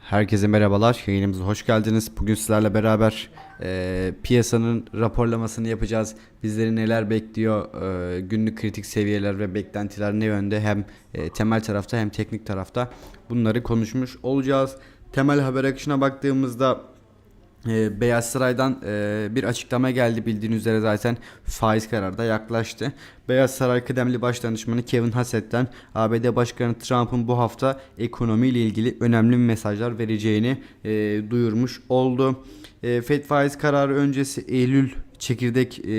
Herkese merhabalar, yayınımıza hoş geldiniz. Bugün sizlerle beraber e, piyasanın raporlamasını yapacağız. Bizleri neler bekliyor, e, günlük kritik seviyeler ve beklentiler ne yönde hem e, temel tarafta hem teknik tarafta bunları konuşmuş olacağız. Temel haber akışına baktığımızda e, Beyaz Saray'dan e, bir açıklama geldi bildiğiniz üzere zaten faiz kararı da yaklaştı. Beyaz Saray kıdemli başdanışmanı Kevin Hassett'ten ABD Başkanı Trump'ın bu hafta ekonomiyle ilgili önemli mesajlar vereceğini e, duyurmuş oldu. E, Fed faiz kararı öncesi Eylül çekirdek e,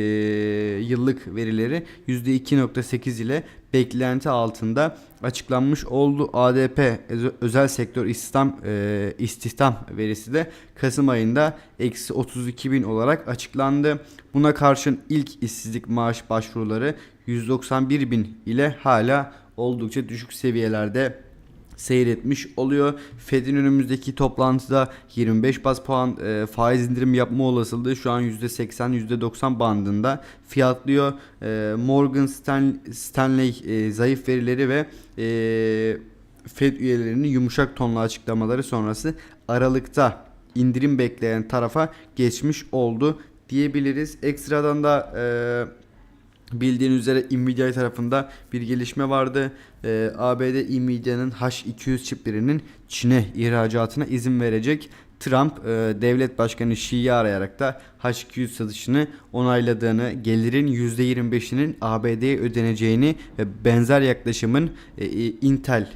yıllık verileri %2.8 ile beklenti altında açıklanmış oldu. ADP öz- özel sektör istihdam e, istihdam verisi de Kasım ayında eksi 32 bin olarak açıklandı. Buna karşın ilk işsizlik maaş başvuruları 191 bin ile hala oldukça düşük seviyelerde seyretmiş oluyor. Fed'in önümüzdeki toplantıda 25 bas puan e, faiz indirim yapma olasılığı şu an %80 %90 bandında fiyatlıyor. E, Morgan Stan- Stanley e, zayıf verileri ve e, Fed üyelerinin yumuşak tonlu açıklamaları sonrası Aralık'ta indirim bekleyen tarafa geçmiş oldu diyebiliriz. Ekstradan da e, Bildiğiniz üzere Nvidia tarafında bir gelişme vardı. Ee, ABD Nvidia'nın H200 çiplerinin Çin'e ihracatına izin verecek. Trump e, devlet başkanı Xi'yi arayarak da H200 satışını onayladığını, gelirin %25'inin ABD'ye ödeneceğini ve benzer yaklaşımın e, Intel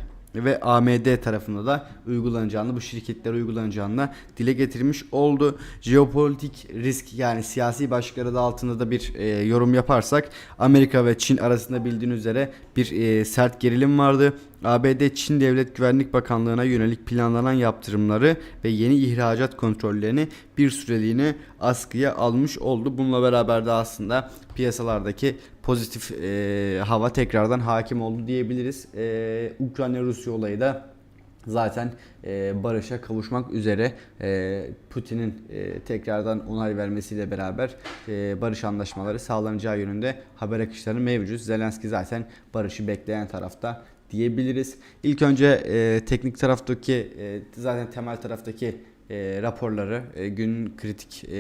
ve AMD tarafında da uygulanacağını, bu şirketler uygulanacağını dile getirmiş oldu. Jeopolitik risk yani siyasi başlıkları da altında da bir e, yorum yaparsak Amerika ve Çin arasında bildiğiniz üzere bir e, sert gerilim vardı. ABD Çin Devlet Güvenlik Bakanlığı'na yönelik planlanan yaptırımları ve yeni ihracat kontrollerini bir süreliğine askıya almış oldu. Bununla beraber de aslında piyasalardaki pozitif e, hava tekrardan hakim oldu diyebiliriz. E, Ukrayna-Rusya olayı da zaten e, barışa kavuşmak üzere e, Putin'in e, tekrardan onay vermesiyle beraber e, barış anlaşmaları sağlanacağı yönünde haber akışları mevcut. Zelenski zaten barışı bekleyen tarafta diyebiliriz. İlk önce e, teknik taraftaki e, zaten temel taraftaki e, raporları, e, gün kritik e,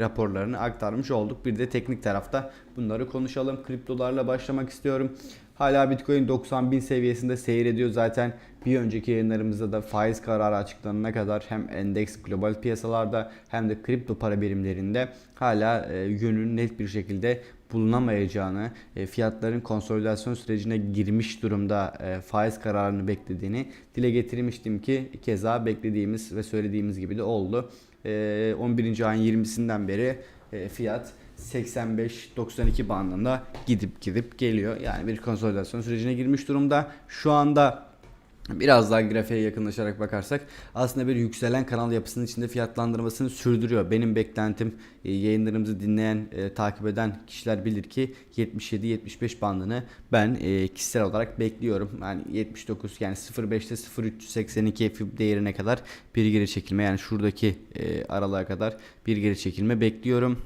raporlarını aktarmış olduk. Bir de teknik tarafta bunları konuşalım. Kriptolarla başlamak istiyorum. Hala Bitcoin 90 bin seviyesinde seyrediyor zaten. Bir önceki yayınlarımızda da faiz kararı açıklanana kadar hem endeks global piyasalarda hem de kripto para birimlerinde hala e, yönünün net bir şekilde bulunamayacağını, e, fiyatların konsolidasyon sürecine girmiş durumda e, faiz kararını beklediğini dile getirmiştim ki keza beklediğimiz ve söylediğimiz gibi de oldu. E, 11. ayın 20'sinden beri e, fiyat 85-92 bandında gidip gidip geliyor. Yani bir konsolidasyon sürecine girmiş durumda. Şu anda Biraz daha grafiğe yakınlaşarak bakarsak aslında bir yükselen kanal yapısının içinde fiyatlandırmasını sürdürüyor. Benim beklentim e, yayınlarımızı dinleyen, e, takip eden kişiler bilir ki 77-75 bandını ben e, kişisel olarak bekliyorum. Yani 79 yani 0.5'te 0.382 fib değerine kadar bir geri çekilme yani şuradaki aralığa kadar bir geri çekilme bekliyorum.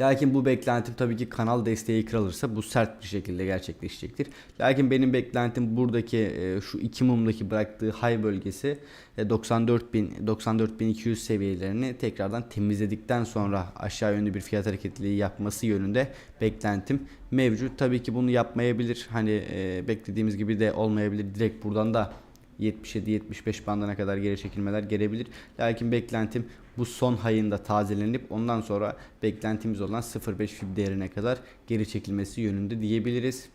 Lakin bu beklentim tabii ki kanal desteği kırılırsa bu sert bir şekilde gerçekleşecektir. Lakin benim beklentim buradaki e, şu iki mumdaki bıraktığı high bölgesi e, 94.000 94.200 seviyelerini tekrardan temizledikten sonra aşağı yönlü bir fiyat hareketliliği yapması yönünde beklentim mevcut. Tabii ki bunu yapmayabilir. Hani e, beklediğimiz gibi de olmayabilir. Direkt buradan da 77-75 bandına kadar geri çekilmeler gelebilir. Lakin beklentim bu son hayında tazelenip ondan sonra beklentimiz olan 0.5 fib değerine kadar geri çekilmesi yönünde diyebiliriz.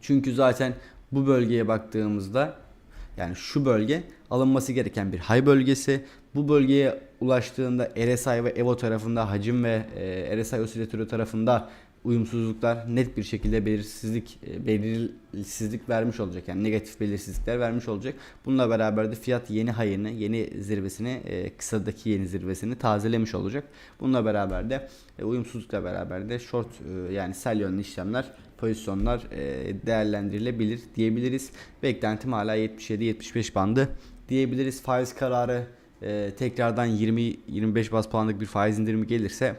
Çünkü zaten bu bölgeye baktığımızda yani şu bölge alınması gereken bir high bölgesi. Bu bölgeye ulaştığında RSI ve EVO tarafında hacim ve e, RSI osilatörü tarafında uyumsuzluklar net bir şekilde belirsizlik e, belirsizlik vermiş olacak. Yani negatif belirsizlikler vermiş olacak. Bununla beraber de fiyat yeni hayını, yeni zirvesini, e, kısadaki yeni zirvesini tazelemiş olacak. Bununla beraber de e, uyumsuzlukla beraber de short yani sell yönlü işlemler pozisyonlar değerlendirilebilir diyebiliriz. Beklentim hala 77-75 bandı diyebiliriz. Faiz kararı e, tekrardan 20-25 bas puanlık bir faiz indirimi gelirse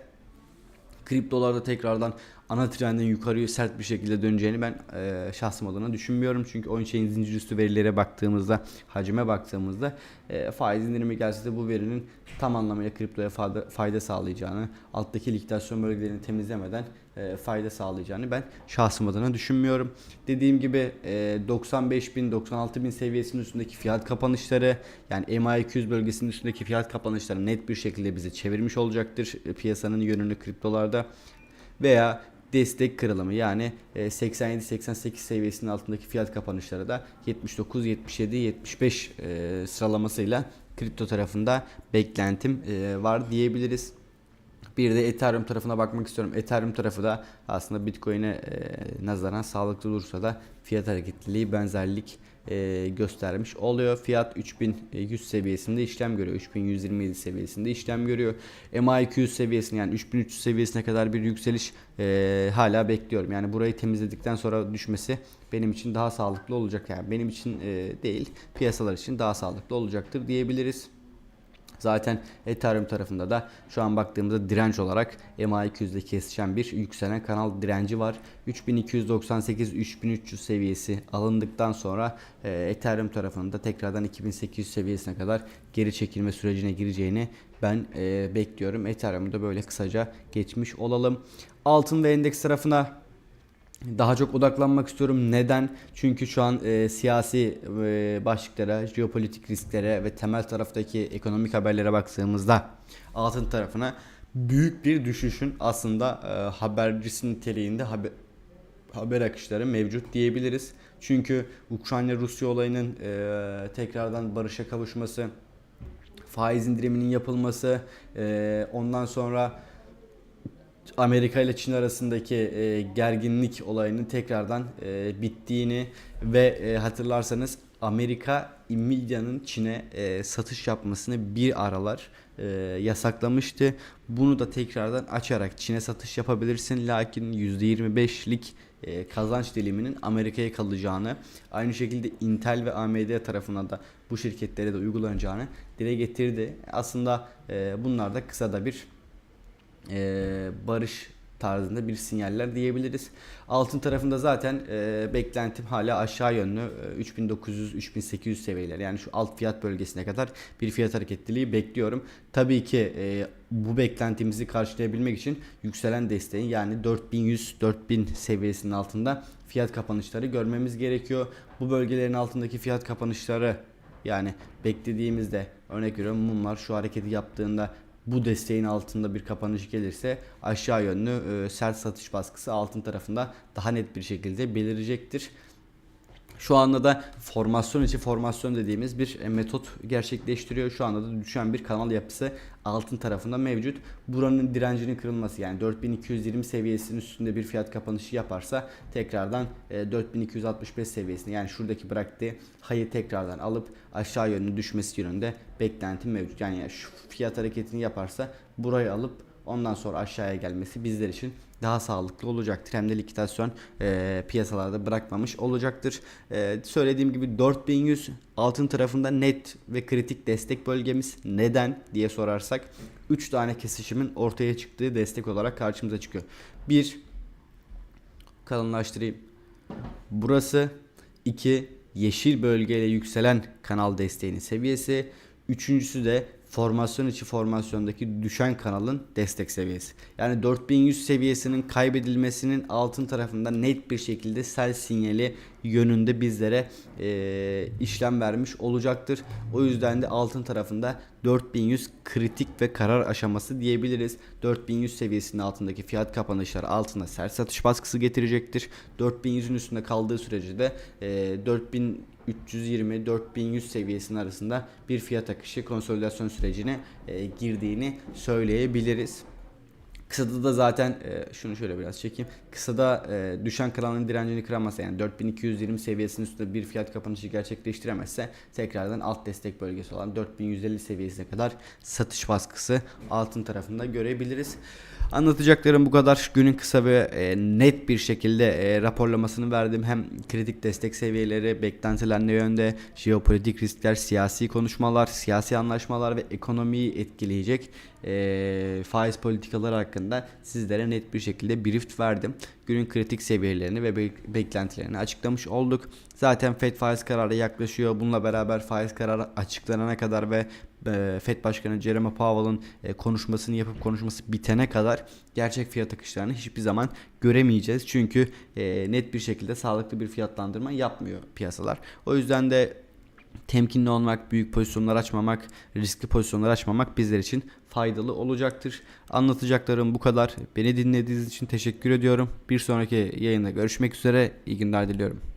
kriptolarda tekrardan ana trendin yukarıya sert bir şekilde döneceğini ben e, şahsım adına düşünmüyorum. Çünkü on-chain zincir üstü verilere baktığımızda, hacime baktığımızda e, faiz indirimi gelse de bu verinin tam anlamıyla kriptoya fayda, fayda sağlayacağını, alttaki likidasyon bölgelerini temizlemeden e, fayda sağlayacağını ben şahsım adına düşünmüyorum. Dediğim gibi e, 95 bin 96 bin seviyesinin üstündeki fiyat kapanışları yani MA200 bölgesinin üstündeki fiyat kapanışları net bir şekilde bizi çevirmiş olacaktır e, piyasanın yönünü kriptolarda veya destek kırılımı yani e, 87-88 seviyesinin altındaki fiyat kapanışları da 79, 77, 75 e, sıralamasıyla kripto tarafında beklentim e, var diyebiliriz. Bir de Ethereum tarafına bakmak istiyorum. Ethereum tarafı da aslında Bitcoin'e e, nazaran sağlıklı dursa da fiyat hareketliliği benzerlik e, göstermiş oluyor. Fiyat 3100 seviyesinde işlem görüyor. 3127 seviyesinde işlem görüyor. MA200 seviyesine yani 3300 seviyesine kadar bir yükseliş e, hala bekliyorum. Yani burayı temizledikten sonra düşmesi benim için daha sağlıklı olacak. Yani benim için e, değil piyasalar için daha sağlıklı olacaktır diyebiliriz. Zaten Ethereum tarafında da şu an baktığımızda direnç olarak MA200'de kesişen bir yükselen kanal direnci var. 3298-3300 seviyesi alındıktan sonra e, Ethereum tarafında tekrardan 2800 seviyesine kadar geri çekilme sürecine gireceğini ben e, bekliyorum. Ethereum'da böyle kısaca geçmiş olalım. Altın ve endeks tarafına daha çok odaklanmak istiyorum. Neden? Çünkü şu an e, siyasi e, başlıklara, jeopolitik risklere ve temel taraftaki ekonomik haberlere baktığımızda altın tarafına büyük bir düşüşün aslında e, habercisi niteliğinde haber, haber akışları mevcut diyebiliriz. Çünkü Ukrayna-Rusya olayının e, tekrardan barışa kavuşması, faiz indiriminin yapılması, e, ondan sonra Amerika ile Çin arasındaki e, gerginlik olayının tekrardan e, bittiğini ve e, hatırlarsanız Amerika Nvidia'nın Çin'e e, satış yapmasını bir aralar e, yasaklamıştı. Bunu da tekrardan açarak Çin'e satış yapabilirsin. Lakin %25'lik e, kazanç diliminin Amerika'ya kalacağını, aynı şekilde Intel ve AMD tarafından da bu şirketlere de uygulanacağını dile getirdi. Aslında e, bunlar da kısa da bir e, barış tarzında bir sinyaller diyebiliriz. Altın tarafında zaten e, beklentim hala aşağı yönlü e, 3900-3800 seviyeler yani şu alt fiyat bölgesine kadar bir fiyat hareketliliği bekliyorum. Tabii ki e, bu beklentimizi karşılayabilmek için yükselen desteğin yani 4100-4000 seviyesinin altında fiyat kapanışları görmemiz gerekiyor. Bu bölgelerin altındaki fiyat kapanışları yani beklediğimizde örnek veriyorum mumlar şu hareketi yaptığında bu desteğin altında bir kapanış gelirse aşağı yönlü e, sert satış baskısı altın tarafında daha net bir şekilde belirecektir. Şu anda da formasyon içi formasyon dediğimiz bir e, metot gerçekleştiriyor. Şu anda da düşen bir kanal yapısı altın tarafında mevcut. Buranın direncinin kırılması yani 4220 seviyesinin üstünde bir fiyat kapanışı yaparsa tekrardan e, 4265 seviyesini yani şuradaki bıraktığı hayı tekrardan alıp aşağı yönlü düşmesi yönünde beklentim mevcut. Yani şu fiyat hareketini yaparsa burayı alıp ondan sonra aşağıya gelmesi bizler için daha sağlıklı olacaktır. Hem de likidasyon e, piyasalarda bırakmamış olacaktır. E, söylediğim gibi 4100 altın tarafında net ve kritik destek bölgemiz. Neden diye sorarsak 3 tane kesişimin ortaya çıktığı destek olarak karşımıza çıkıyor. 1 kalınlaştırayım. Burası 2 yeşil bölgeyle yükselen kanal desteğinin seviyesi. Üçüncüsü de formasyon içi formasyondaki düşen kanalın destek seviyesi. Yani 4100 seviyesinin kaybedilmesinin altın tarafında net bir şekilde sell sinyali yönünde bizlere e, işlem vermiş olacaktır. O yüzden de altın tarafında 4100 kritik ve karar aşaması diyebiliriz. 4100 seviyesinin altındaki fiyat kapanışları altına sert satış baskısı getirecektir. 4100'ün üstünde kaldığı sürece de e, 4000 320-4100 seviyesinin arasında bir fiyat akışı konsolidasyon sürecine e, girdiğini söyleyebiliriz. Kısada da zaten e, şunu şöyle biraz çekeyim. Kısada e, düşen kanalın direncini kıramazsa yani 4220 seviyesinin üstünde bir fiyat kapanışı gerçekleştiremezse tekrardan alt destek bölgesi olan 4150 seviyesine kadar satış baskısı altın tarafında görebiliriz. Anlatacaklarım bu kadar. Günün kısa ve e, net bir şekilde e, raporlamasını verdim. Hem kritik destek seviyeleri, beklentiler ne yönde, jeopolitik riskler, siyasi konuşmalar, siyasi anlaşmalar ve ekonomiyi etkileyecek e, faiz politikaları hakkında sizlere net bir şekilde brief verdim. Günün kritik seviyelerini ve be- beklentilerini açıklamış olduk. Zaten FED faiz kararı yaklaşıyor. Bununla beraber faiz kararı açıklanana kadar ve e, FED Başkanı Jerome Powell'ın e, konuşmasını yapıp konuşması bitene kadar gerçek fiyat akışlarını hiçbir zaman göremeyeceğiz. Çünkü e, net bir şekilde sağlıklı bir fiyatlandırma yapmıyor piyasalar. O yüzden de temkinli olmak, büyük pozisyonlar açmamak, riskli pozisyonlar açmamak bizler için faydalı olacaktır. Anlatacaklarım bu kadar. Beni dinlediğiniz için teşekkür ediyorum. Bir sonraki yayında görüşmek üzere. İyi günler diliyorum.